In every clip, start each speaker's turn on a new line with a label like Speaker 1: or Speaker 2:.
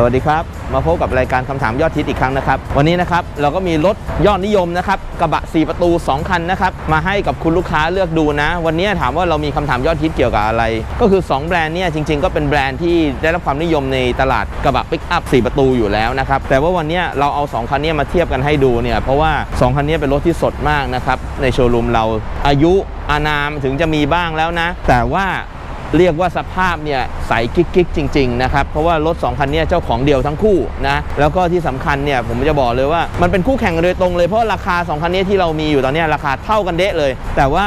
Speaker 1: สวัสดีครับ มาพบกับรายการคำถามยอดฮิตอีกครั้งนะครับ วันนี้นะครับเราก็มีรถยอดนิยมนะครับกระบะ 4 ประตู 2 คันนะครับมาให้กับคุณลูกค้าเลือกดูนะ วันนี้ถามว่าเรามีคำถามยอดฮิตเกี่ยวกับอะไร ก็คือ 2 แบรนด์เนี่ยจริง ๆ ก็เป็นแบรนด์ที่ได้รับความนิยมในตลาดกระบะปิกอัพ 4 ประตูอยู่แล้วนะครับแต่ว่าวันนี้เราเอา 2 คันเนี้มาเทียบกันให้ดูเนี่ยเพราะว่า 2 คันนี้เป็นรถที่สดมากนะครับในโชว์รูมเราอายุอานามถึงจะมีบ้างแล้วนะ แต่ว่า เรียกว่าสภาพเนี่ยใสกิ๊กๆจริง ๆ นะครับ เพราะว่ารถ 2 คันเนี้เจ้าของเดียวทั้งคู่นะแล้วก็ที่สำคัญเนี่ยผมจะบอกเลยว่ามันเป็นคู่แข่งโดยตรงเลยเพราะราคา 2 คันนี้ที่เรามีอยู่ตอนนี้ราคาเท่ากันเดะเลย แต่ว่า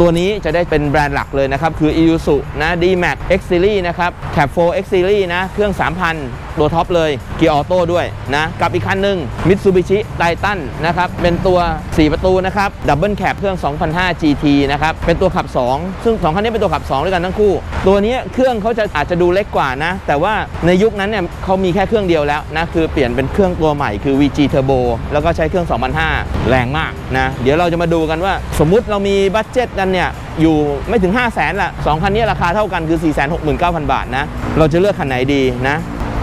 Speaker 1: ตัวนี้จะได้เป็นแบรนด์หลักเลยนะครับ คือ Isuzu นะ D-Max X Series นะครับ Cap 4 X Series นะ เครื่อง 3,000 ตัวท็อปเลย เกียร์ออโต้ด้วยนะ กับอีกคันหนึ่ง Mitsubishi Titan นะครับ เป็นตัว 4 ประตูนะครับดับเบิลแคปเครื่อง2005 GT นะครับ เป็นตัวขับ 2 ซึ่ง 2 คันนี้เป็นตัวขับ 2 ด้วยกันทั้งคู่ ตัวนี้เครื่องเขาจะอาจจะดูเล็กกว่านะ แต่ว่าในยุคนั้นเนี่ยเขามีแค่เครื่องเดียวแล้วนะ คือเปลี่ยนเป็นเครื่องตัวใหม่คือ VG Turbo แล้วก็ใช้เครื่อง2005แรงมากนะ เดี๋ยวเราจะมาดูกันว่า สมมุติเรามีบัตเจ็ตกันเนี่ยอยู่ไม่ถึง 5 0 0แสนละสองคันนี้ราคาเท่ากันคือ 469,000 บาทนะเราจะเลือกคันไหนดีนะ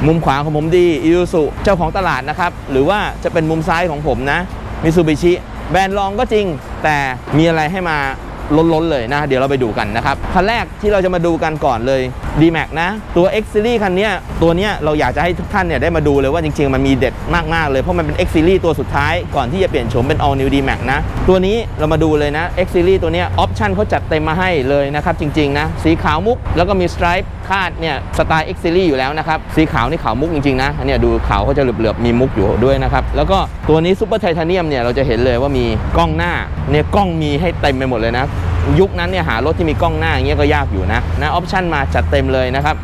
Speaker 1: มุมขวาของผมดีอิ u สุเจ้าของตลาดนะครับหรือว่าจะเป็นมุมซ้ายของผมนะมิซูบิชิแบรนด์รองก็จริง แต่มีอะไรให้มา ล้นๆเลยนะ เดี๋ยวเราไปดูกันนะครับ คันแรกที่เราจะมาดูกันก่อนเลย D-Max นะตัว X Series คันนี้ตัวเนี้ยเราอยากจะให้ทุกท่านเนี่ยได้มาดูเลยว่าจริงๆ มันมีเด็ดมากๆเลยเพราะมันเป็น X Series ตัวสุดท้ายก่อนที่จะเปลี่ยนโฉมเป็น All New D-Max นะ ตัวนี้เรามาดูเลยนะ X Series ตัวเนี้ยออปชั่นเขาจัดเต็มมาให้เลยนะครับจริงๆนะสีขาวมุกแล้วก็มีสไตรป์คาดเนี่ยสไตล์ X Series อยู่แล้วนะครับสีขาวนี่ขาวมุกจริงๆนะอันเนี่ยดูขาวเขาจะเหลือบๆมีมุกอยู่ด้วยนะครับแล้วก็ตัวนี้ซูเปอร์ไทเทเนียมเนี่ยเราจะเห็นเลยว่ามีกล้องหน้าเนี่ยกล้องมีให้เต็มไปหมดเลยนะ ยุคนั้นเนี่ยหารถที่มีกล้องหน้าอย่างเงี้ยก็ยากอยู่นะนะออปชั่นมาจัดเต็มเลยนะครับ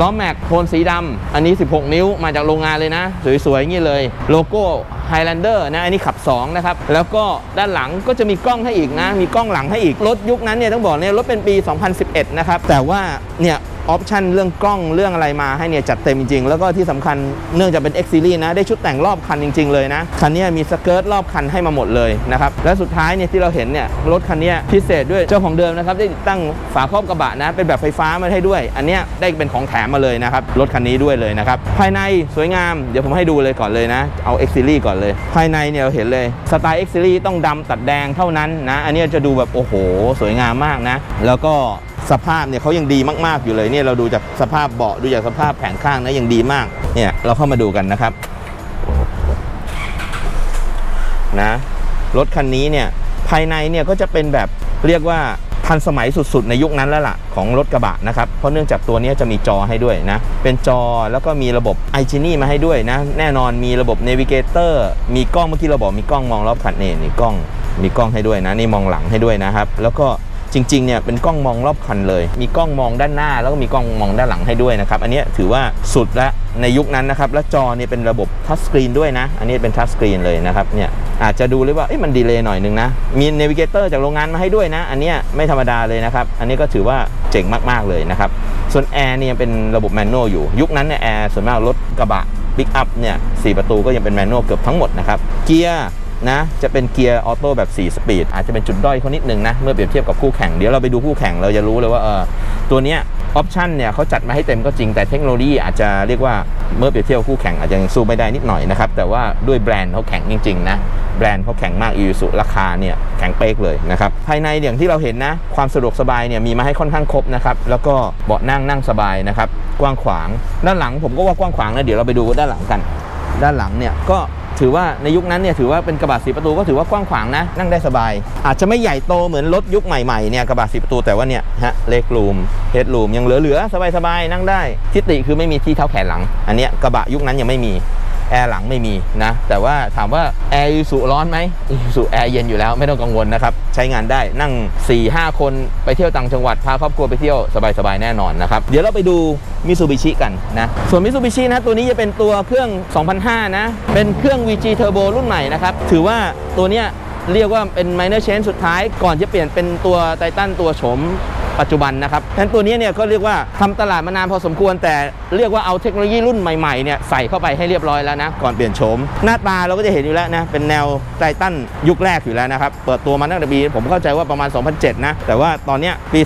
Speaker 1: ล้อแม็กโทนสีดำอันนี้ 16 นิ้วมาจากโรงงานเลยนะ สวยๆอย่างนี้เลย โลโก้ Highlander นะ อันนี้ขับ 2 นะครับ แล้วก็ด้านหลังก็จะมีกล้องให้อีกนะ มีกล้องหลังให้อีก รถยุคนั้นเนี่ยต้องบอกเนี่ยรถเป็นปี 2011 นะครับ แต่ว่าเนี่ย ออปชันเรื่องกล้องเรื่องอะไรมาให้เนี่ยจัดเต็มจริง ๆ แล้วก็ที่สำคัญเนื่องจากเป็น X Series นะ ได้ชุดแต่งรอบคันจริง ๆ เลยนะ คันนี้มีสเกิร์ตรอบคันให้มาหมดเลยนะครับ และสุดท้ายเนี่ยที่เราเห็นเนี่ยรถคันนี้พิเศษด้วยเจ้าของเดิมนะครับ ได้ติดตั้งฝาครอบกระบะนะ เป็นแบบไฟฟ้ามาให้ด้วย อันเนี้ยได้เป็นของแถมมาเลยนะครับรถคันนี้ด้วยเลยนะครับภายในสวยงามเดี๋ยวผมให้ดูเลยก่อนเลยนะเอา X Series ก่อนเลย ภายในเนี่ยเราเห็นเลยสไตล์ X Series ต้องดำตัดแดงเท่านั้นนะ อันนี้จะดูแบบโอ้โห สวยงามมากนะ แล้วก็ สภาพเนี่ยเขายังดีมากๆอยู่เลยเนี่ยเราดูจากสภาพเบาะดูจากสภาพแผงข้างนะยังดีมากเนี่ยเราเข้ามาดูกันนะครับนะรถคันนี้เนี่ยภายในเนี่ยก็จะเป็นแบบเรียกว่าทันสมัยสุดๆ ในยุคนั้นแล้วล่ะของรถกระบะนะครับ เพราะเนื่องจากตัวนี้จะมีจอให้ด้วยนะ เป็นจอแล้วก็มีระบบ i อ i n i มาให้ด้วยนะ แน่นอนมีระบบ Navigator มีกล้องเมื่อกี้เราบอกมีกล้องมองรอบคันนี่นี่กล้องมีกล้องให้ด้วยนะ นี่มองหลังให้ด้วยนะครับ แล้วก็ จริงๆเนี่ยเป็นกล้องมองรอบคันเลย มีกล้องมองด้านหน้า แล้วก็มีกล้องมองด้านหลังให้ด้วยนะครับ อันนี้ถือว่าสุดล้วในยุคนั้นนะครับ และจอเนี่ยเป็นระบบทัชสกรีนด้วยนะ อันนี้เป็นทัชสกรีนเลยนะครับเนี่ยอาจจะดูเลยว่าเอ๊ะมันดีเลย์หน่อยนึงนะ มีเนวิเกเตอร์จากโรงงานมาให้ด้วยนะ อันนี้ไม่ธรรมดาเลยนะครับ อันนี้ก็ถือว่าเจ๋งมากๆเลยนะครับ ส่วนแอร์เนี่ยเป็นระบบแมนนวลอยู่ ยุคนั้นเนี่ยแอร์ส่วนมากรถกระบะปิกอัพเนี่ยสประตูก็ยังเป็นแมนนวลเกือบทั้งหมดนะครับเกียร์ นะจะเป็นเกียร์ออโต้แบบ 4 สปีด อาจจะเป็นจุดด้อยเขานิดนึงนะ เมื่อเปรียบเทียบกับคู่แข่ง เดี๋ยวเราไปดูคู่แข่งเราจะรู้เลยว่าเออตัวเนี้ยออปชันเนี่ยเขาจัดมาให้เต็มก็จริงแต่เทคโนโลยีอาจจะเรียกว่าเมื่อเปรียบเทียบคู่แข่งอาจจะยังสู้ไม่ได้นิดหน่อยนะครับ แต่ว่าด้วยแบรนด์เขาแข็งจริงๆนะแบรนด์เขาแข็งมากอีสุราคาเนี่ยแข็งเป๊กเลยนะครับภายในอย่างที่เราเห็นนะ ความสะดวกสบายเนี่ยมีมาให้ค่อนข้างครบนะครับแล้วก็เบาะนั่งนั่งสบายนะครับกว้างขวาง ด้านหลังผมก็ว่ากว้างขวางนะเดี๋ยวเราไปดูด้านหลังกัน ด้านหลังเนี่ยก็ ถือว่าในยุคนั้นเนี่ยถือว่าเป็นกระบะสีประตูก็ถือว่ากว้างขวางนะ นั่งได้สบาย อาจจะไม่ใหญ่โตเหมือนรถยุคใหม่ๆเนี่ยกระบะสีประตูแต่ว่าเนี่ยฮะเล็กรูมเฮดรูมยังเหลือๆสบายๆนั่งได้ทิติคือไม่มีที่เท้าแขนหลัง อันเนี้ยกระบะยุคนั้นยังไม่มี แอร์หลังไม่มีนะ แต่ว่าถามว่าแอร์ยูสุร้อนไหมยูสุแอร์เย็นอยู่แล้วไม่ต้องกังวลนะครับ ใช้งานได้นั่ง 4-5คนไปเที่ยวต่างจังหวัด พาครอบครัวไปเที่ยวสบายๆแน่นอนนะครับ เดี๋ยวเราไปดูมิซูบิชิกันนะ ส่วนมิซูบิชินะ ตัวนี้จะเป็นตัวเครื่อง 2005 นะ เป็นเครื่อง VG Turbo รุ่นใหม่นะครับ ถือว่าตัวเนี้ยเรียกว่าเป็น minor change สุดท้ายก่อนจะเปลี่ยนเป็นตัวไททันตัวโฉม ปัจจุบันนะครับฉะนั้นตัวนี้เนี่ยก็เรียกว่าทำตลาดมานานพอสมควร แต่เรียกว่าเอาเทคโนโลยีรุ่นใหม่ๆเนี่ยใส่เข้าไปให้เรียบร้อยแล้วนะก่อนเปลี่ยนโฉมหน้าตาเราก็จะเห็นอยู่แล้วนะเป็นแนวไททันยุคแรกอยู่แล้วนะครับเปิดตัวมาตั้งแต่ปีผมเข้าใจว่าประมาณ 2007 นะ แต่ว่าตอนเนี้ยปี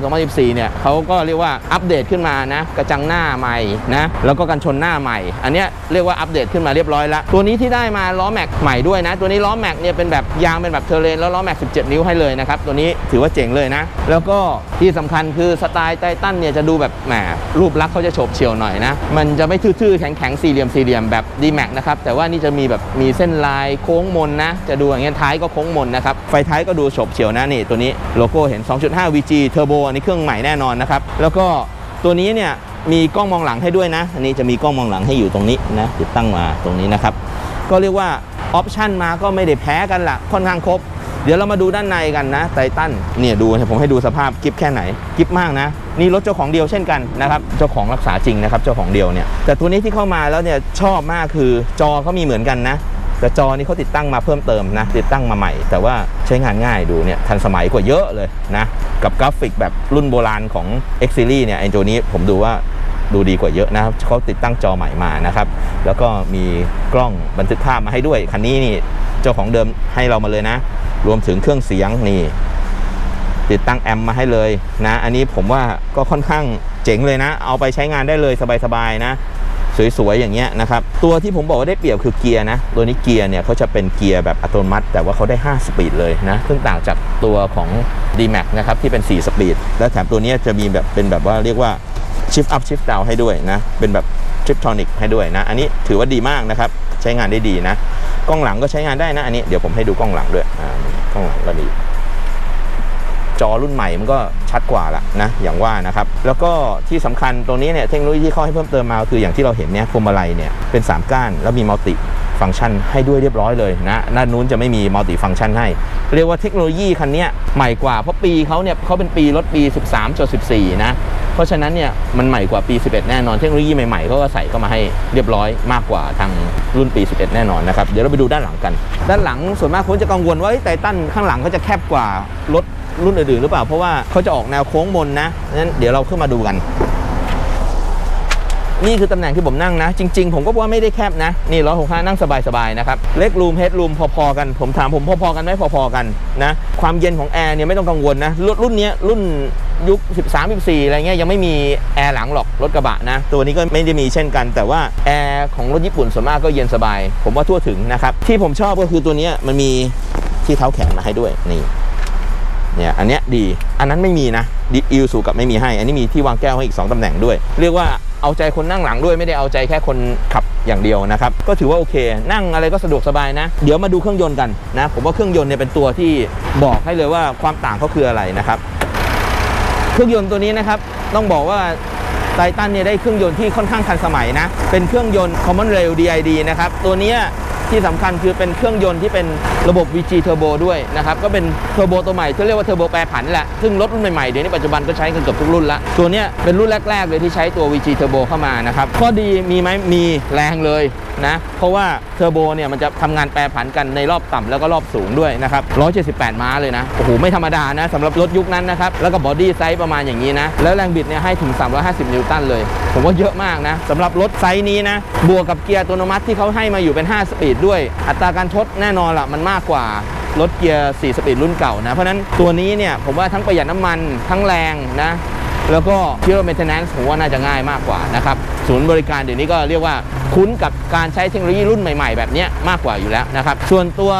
Speaker 1: 2013-2014 เนี่ยเขาก็เรียกว่าอัปเดตขึ้นมานะกระจังหน้าใหม่นะแล้วก็กันชนหน้าใหม่ อันเนี้ยเรียกว่าอัปเดตขึ้นมาเรียบร้อยแล้วตัวนี้ที่ได้มาล้อแม็กใหม่ด้วยนะ ตัวนี้ล้อแม็กเนี่ยเป็นแบบยางเป็นแบบเทเรนแล้วล้อแม็ก 17 นิ้วให้เลยนะครับตัวนี้ถือว่าเจ๋งเลยนะ แล้วก็ที่สำคัญคือสไตล์ไททันเนี่ยจะดูแบบแหมรูปลักษณ์เขาจะโฉบเฉี่ยวหน่อยนะ มันจะไม่ทื่อๆ แข็งๆ สี่เหลี่ยมสี่เหลี่ยมแบบ d m a x นะครับ แต่ว่านี่จะมีแบบมีเส้นลายโค้งมนนะ จะดูอย่างเงี้ยท้ายก็โค้งมนนะครับ ไฟท้ายก็ดูโฉบเฉี่ยวนะนี่ตัวนี้โลโก้เห็น 2.5 VG Turbo อันนี้เครื่องใหม่แน่นอนนะครับ แล้วก็ตัวนี้เนี่ยมีกล้องมองหลังให้ด้วยนะ อันนี้จะมีกล้องมองหลังให้อยู่ตรงนี้นะติดตั้งมาตรงนี้นะครับก็เรียกว่าออปชันมาก็ไม่ได้แพ้กันละค่อนข้างครบ เดี๋ยวเรามาดูด้านในกันนะไททันเนี่ยดูผมให้ดูสภาพกิฟแค่ไหนกิฟมากนะ นี่รถเจ้าของเดียวเช่นกันนะครับเจ้าของรักษาจริงนะครับเจ้าของเดียวเนี่ยแต่ตัวนี้ที่เข้ามาแล้วเนี่ยชอบมากคือจอเขามีเหมือนกันนะแต่จอนี้เขาติดตั้งมาเพิ่มเติมนะ ติดตั้งมาใหม่ แต่ว่าใช้งานง่ายดูเนี่ยทันสมัยกว่าเยอะเลยนะ กับกราฟิกแบบรุ่นโบราณของ X Series เนี่ยไอ้ตัวนี้ผมดูว่าดูดีกว่าเยอะนะครับเขาติดตั้งจอใหม่มานะครับ แล้วก็มีกล้องบันทึกภาพมาให้ด้วย คันนี้นี่เจ้าของเดิมให้เรามาเลยนะ รวมถึงเครื่องเสียงนี่ ติดตั้งแอมมาให้เลยนะ อันนี้ผมว่าก็ค่อนข้างเจ๋งเลยนะ เอาไปใช้งานได้เลยสบายๆนะ สวยๆอย่างเงี้ยนะครับ ตัวที่ผมบอกว่าได้เปรียบคือเกียร์นะ ตัวนี้เกียร์เนี่ยเขาจะเป็นเกียร์แบบอัตโนมัติ แต่ว่าเขาได้ 5 สปีดเลยนะ ซึ่งต่างจากตัวของ D-Max นะครับที่เป็น 4 สปีด และแถมตัวนี้จะมีแบบเป็นแบบว่าเรียกว่า shift up shift down ให้ด้วยนะ เป็นแบบ triptonic ให้ด้วยนะ อันนี้ถือว่าดีมากนะครับ ใช้งานได้ดีนะ กล้องหลังก็ใช้งานได้นะอันนี้เดี๋ยวผมให้ดูกล้องหลังด้วยอ่ากล้องหลังก็ดีจอรุ่นใหม่มันก็ชัดกว่าละนะอย่างว่านะครับ แล้วก็ที่สำคัญตรงนี้เนี่ยเทคโนโลยีที่เขาให้เพิ่มเติมมาคืออย่างที่เราเห็นเนี่ยพวงมาลัยเนี่ยเป็น 3 ก้าน แล้วมีมัลติฟังก์ชันให้ด้วยเรียบร้อยเลยนะด้านนู้นจะไม่มีมัลติฟังก์ชันให้ เรียกว่าเทคโนโลยีคันนี้ใหม่กว่าเพราะปีเขาเนี่ยเขาเป็นปีรถปี 13.14 นะ เพราะฉะนั้นเนี่ยมันใหม่กว่าปี 11 แน่นอน เทคโนโลยีใหม่ๆเขาก็ใส่เข้ามาให้เรียบร้อยมากกว่าทางรุ่นปี 11 แน่นอนนะครับ เดี๋ยวเราไปดูด้านหลังกัน ด้านหลังส่วนมากคนจะกังวลว่าไททันข้างหลังเขาจะแคบกว่ารถรุ่นอื่นๆหรือเปล่า เพราะว่าเขาจะออกแนวโค้งมนนะงั้นเดี๋ยวเราขึ้นมาดูกัน นี่คือตำแหน่งที่ผมนั่งนะ จริง ๆ ผมก็ว่าไม่ได้แคบนะ นี่ร้อยหกห้านั่งสบายๆนะครับเล็กรูมเฮดรูมพอๆกัน ผมถามผมพอๆกันไหมพอๆกันนะความเย็นของแอร์เนี่ยไม่ต้องกังวลนะรุ่นนี้รุ่น ยุค 13 14 อะไรเงี้ยยังไม่มีแอร์หลังหรอกรถกระบะนะ ตัวนี้ก็ไม่ได้มีเช่นกัน แต่ว่าแอร์ของรถญี่ปุ่นส่วนมากก็เย็นสบาย ผมว่าทั่วถึงนะครับ ที่ผมชอบก็คือตัวนี้มันมีที่เท้าแขนมาให้ด้วยนี่เนี่ยอันเนี้ยดีอันนั้นไม่มีนะดิอิวสูกับไม่มีให้ อันนี้มีที่วางแก้วให้อีก 2ตำแหน่งด้วย เรียกว่าเอาใจคนนั่งหลังด้วยไม่ได้เอาใจแค่คนขับอย่างเดียวนะครับก็ถือว่าโอเค นั่งอะไรก็สะดวกสบายนะ เดี๋ยวมาดูเครื่องยนต์กันนะผมว่าเครื่องยนต์เนี่ยเป็นตัวที่บอกให้เลยว่าความต่างเขาคืออะไรนะครับ รื่องยนต์ตัวนี้นะครับ ต้องบอกว่าไททันเนี่ยได้เครื่องยนต์ที่ค่อนข้างทันสมัยนะ เป็นเครื่องยนต์ Common Rail DID นะครับ ตัวนี้ที่สำคัญคือเป็นเครื่องยนต์ที่เป็น ระบบ VG Turbo ด้วยนะครับ ก็เป็นเทอร์โบตัวใหม่ที่เรียกว่าเทอร์โบแปรผันแหละ ซึ่งรถรุ่นใหม่ๆ เดี๋ยวนี้ปัจจุบันก็ใช้กันเกือบทุกรุ่นละ ตัวเนี้ยเป็นรุ่นแรก ๆ เลยที่ใช้ตัว VG Turbo เข้ามานะครับ ข้อดีมีไหมมีแรงเลยนะ เพราะว่าเทอร์โบเนี่ยมันจะทำงานแปรผันกันในรอบต่ำแล้วก็รอบสูงด้วยนะครับ 178 ม้าเลยนะ โอ้โห ไม่ธรรมดานะสำหรับรถยุคนั้นนะครับ แล้วก็บอดี้ไซส์ประมาณอย่างนี้นะ แล้วแรงบิดเนี่ยให้ถึง 350 นิวตันเลย ผมว่าเยอะมากนะสำหรับรถไซส์นี้นะ บวกกับเกียร์อัตโนมัติที่เขาให้มาอยู่เป็น 5 สปีดด้วย อัตราการทดแน่นอนละมันมากกว่ารถเกียร์4สปีดรุ่นเก่านะเพราะนั้นตัวนี้เนี่ยผมว่าทั้งประหยัดน้ำมันทั้งแรงนะแล้วก็เชื่อ maintenance ผมว่าน่าจะง่ายมากกว่านะครับศูนย์บริการเดี๋ยวนี้ก็เรียกว่าคุ้นกับการใช้เทคโนโลยีรุ่นใหม่ ๆ แบบนี้มากกว่าอยู่แล้วนะครับส่วนตัว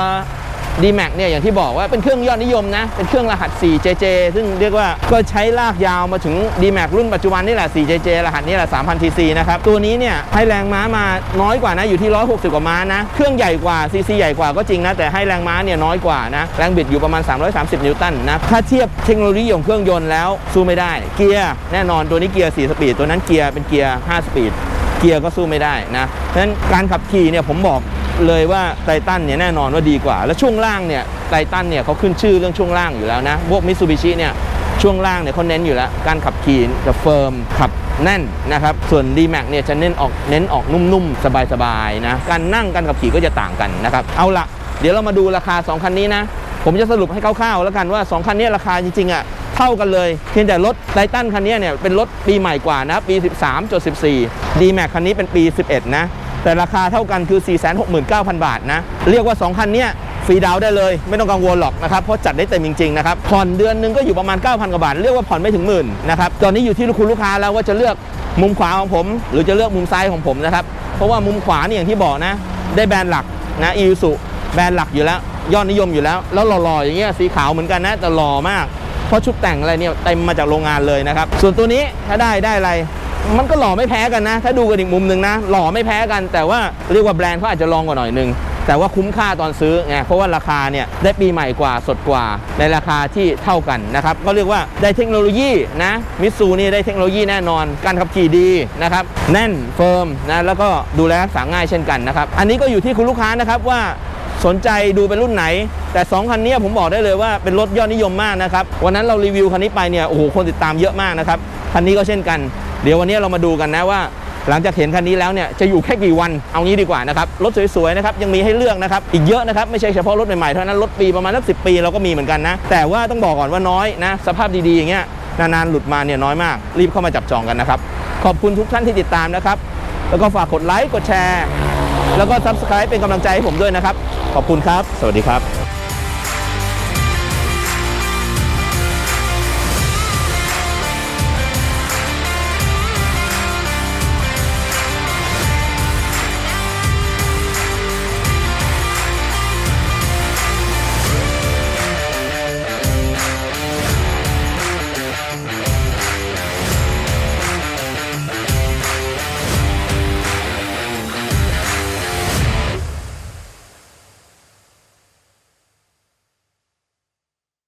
Speaker 1: D-Max เนี่ยอย่างที่บอกว่าเป็นเครื่องยอดนิยมนะ เป็นเครื่องรหัส 4JJ ซึ่งเรียกว่าก็ใช้ลากยาวมาถึง D-Max รุ่นปัจจุบันนี่แหละ 4JJ รหัสนี้แหละ 3,000 cc นะครับ ตัวนี้เนี่ยให้แรงม้ามาน้อยกว่านะ อยู่ที่ 160 กว่าม้านะ เครื่องใหญ่กว่า cc ใหญ่กว่าก็จริงนะ แต่ให้แรงม้าเนี่ยน้อยกว่านะ แรงบิดอยู่ประมาณ 330 นิวตันนะ ถ้าเทียบเทคโนโลยีของเครื่องยนต์แล้วสู้ไม่ได้ เกียร์แน่นอนตัวนี้เกียร์4สปีด ตัวนั้นเกียร์เป็นเกียร์5สปีด เกียร์ก็สู้ไม่ได้นะเพราะฉะนั้นการขับขี่เนี่ยผมบอก เลยว่าไททันเนี่ยแน่นอนว่าดีกว่า แล้วช่วงล่างเนี่ยไททันเนี่ยเขาขึ้นชื่อเรื่องช่วงล่างอยู่แล้วนะพวกมิตซูบิชิเนี่ยช่วงล่างเนี่ยเขาเน้นอยู่แล้ว การขับขี่จะเฟิร์มขับแน่นนะครับ ส่วน D-Max เนี่ยจะเน้นออกเน้นออกนุ่มๆ สบายๆนะการนั่งการขับขี่ก็จะต่างกันนะครับ เอาละเดี๋ยวเรามาดูราคา 2 คันนี้นะ ผมจะสรุปให้คร่าวๆแล้วกันว่า 2 คันนี้ราคาจริงๆอะเท่ากันเลย เพียงแต่รถไททันคันนี้เนี่ยเป็นรถปีใหม่กว่านะปี 13จด14 d m a x คันนี้เป็นปี 11 นะ แต่ราคาเท่ากันคือ 469,000 บาทนะ เรียกว่า 2 คันเนี้ยฟรีดาวน์ได้เลย ไม่ต้องกังวลหรอกนะครับ เพราะจัดได้เต็มจริง ๆ นะครับ ผ่อนเดือนนึงก็อยู่ประมาณ 9,000 กว่าบาท เรียกว่าผ่อนไม่ถึงหมื่นนะครับ ตอนนี้อยู่ที่คุณลูกค้าแล้วว่าจะเลือกมุมขวาของผม หรือจะเลือกมุมซ้ายของผมนะครับ เพราะว่ามุมขวาเนี่ยอย่างที่บอกนะ ได้แบรนด์หลักนะอีซูแบรนด์หลักอยู่แล้ว ยอดนิยมอยู่แล้ว แล้วหล่อๆอย่างเงี้ยสีขาวเหมือนกันนะแต่หล่อมาก เพราะชุดแต่งอะไรเนี่ยเต็มมาจากโรงงานเลยนะครับส่วนตัวนี้ถ้าได้ได้อะไร มันก็หล่อไม่แพ้กันนะ ถ้าดูกันอีกมุมหนึ่งนะ หล่อไม่แพ้กัน แต่ว่าเรียกว่าแบรนด์เขาอาจจะรองกว่าหน่อยหนึง แต่ว่าคุ้มค่าตอนซื้อไง เพราะว่าราคาเนี่ยได้ปีใหม่กว่าสดกว่า ในราคาที่เท่ากันนะครับ ก็เรียกว่าได้เทคโนโลยีนะ มิสูนี่ได้เทคโนโลยีแน่นอน การขับขี่ดีนะครับ แน่นเฟิร์มนะ แล้วก็ดูแลรักษาง่ายเช่นกันนะครับ อันนี้ก็อยู่ที่คุณลูกค้านะครับว่าสนใจดูเป็นรุ่นไหน แต่ 2 คันนี้ผมบอกได้เลยว่าเป็นรถยอดนิยมมากนะครับ วันนั้นเรารีวิวคันนี้ไปเนี่ย โอ้โห คนติดตามเยอะมากนะครับ คันนี้ก็เช่นกัน เดี๋ยววันนี้เรามาดูกันนะว่า หลังจากเห็นคันนี้แล้วเนี่ยจะอยู่แค่กี่วันเอางี้ดีกว่านะครับรถสวยๆนะครับยังมีให้เลือกนะครับอีกเยอะนะครับไม่ใช่เฉพาะรถใหม่ๆเท่านั้นรถปีประมาณสักสิปีเราก็มีเหมือนกันนะแต่ว่าต้องบอกก่อนว่าน้อยนะสภาพดีๆอย่างเงี้ยนานๆหลุดมาเนี่ยน้อยมาก รีบเข้ามาจับจองกันนะครับขอบคุณทุกท่านที่ติดตามนะครับแล้วก็ฝากกดไลค์กดแชร์ แล้วก็ Subscribe เป็นกำลังใจให้ผมด้วยนะครับ ขอบคุณครับ สวัสดีครับ